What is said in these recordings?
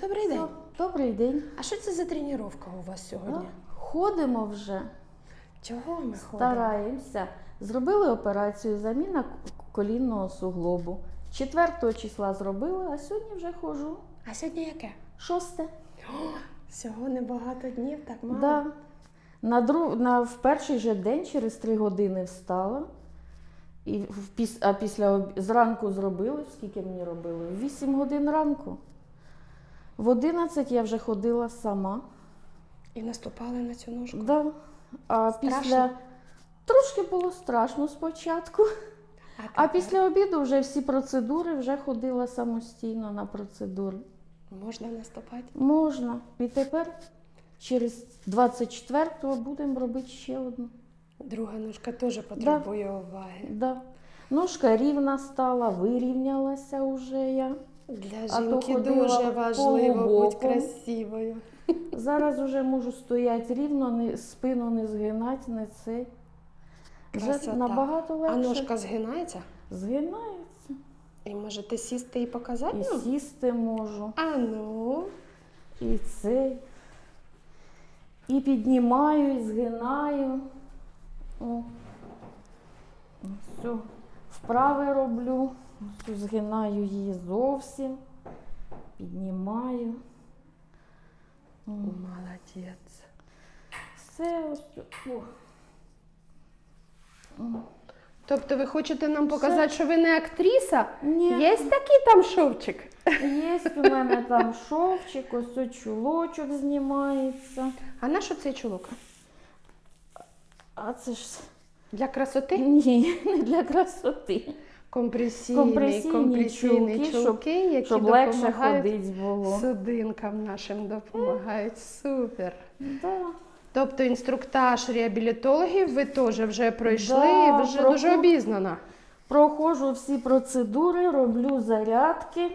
Добрий день. Добрий день. А що це за тренування у вас сьогодні? Ходимо вже, Чого ми ходимо? стараємося. Зробили операцію заміна колінного суглобу. 4 числа зробили, а сьогодні вже ходжу. А сьогодні яке? Шосте. Всього небагато днів, так мало. Да. На друг... на... В перший же день через 3 години встала. І в піс... А після об... зранку зробили, скільки мені робили? В 8 годин ранку. В 11 я вже ходила сама. І наступали на цю ножку. Да. А Страшно? після трошки було страшно спочатку. А тепер після обіду вже всі процедури вже ходила самостійно на процедури. можна наступати? Можна. І тепер через 24-го будемо робити ще одну. Друга ножка теж потребує уваги. Да. Ножка рівна стала, вирівнялася вже я. Для А жінки дуже важливо бути красивою. Зараз вже можу стояти рівно, не, спину не згинати, не цей. Вже набагато легше. А ножка згинається? Згинається. І можете сісти і показати? І сісти можу, А ну. і цей. І піднімаю, і згинаю. О. Все. Вправи роблю. Ось Згинаю її зовсім. Піднімаю. О. Молодець. Все ось. О. О. Тобто ви хочете нам показати, що ви не актриса? Ні. Є такий там шовчик? Є у мене там шовчик, ось ось чулочок знімається. А на що цей чулок? А це ж Для красоти? ні, не для красоти. Компресійні, Компресійні компресійні чулки, чулки, щоб, які щоб легше ходити було. судинкам нашим допомагають. Супер. Да. Тобто інструктаж реабілітологів ви теж вже пройшли, Да, ви вже проход- дуже обізнана. Проходжу всі процедури, роблю зарядки,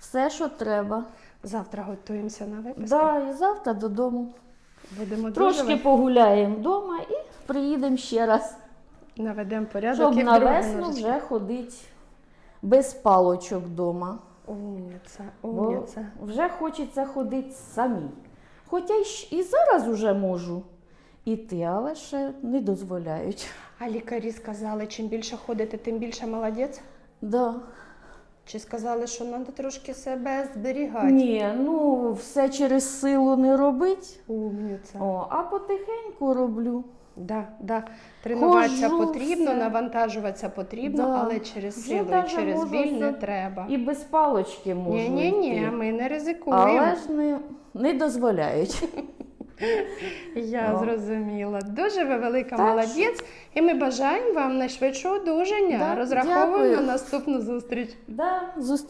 все, що треба. Завтра готуємося на випуск. Да, і завтра додому. Будемо Трошки погуляємо вдома і приїдемо ще раз, наведемо порядок щоб на весну вже ходити без палочок вдома. Умніця, умніця. вже хочеться ходити самій. Хоча і зараз вже можу іти, але ще не дозволяють. А лікарі сказали, чим більше ходите, тим більше молодець? Да. Чи сказали, що треба трошки себе зберігати? Ні, ну все через силу не робить, Умніця. О, а потихеньку роблю. Да, да. Тренуватися Ходжу, потрібно, все. навантажуватися потрібно, Да. але через Вже силу і через біль не треба. І без палочки можу. Ні, ні, ні, йти. ми не ризикуємо. Але ж не, не дозволяють. Я О. зрозуміла. Дуже ви велика Так молодець, і ми бажаємо вам найшвидшого одужання. Да, Розраховуємо дякую. на наступну зустріч. Да, зустріч.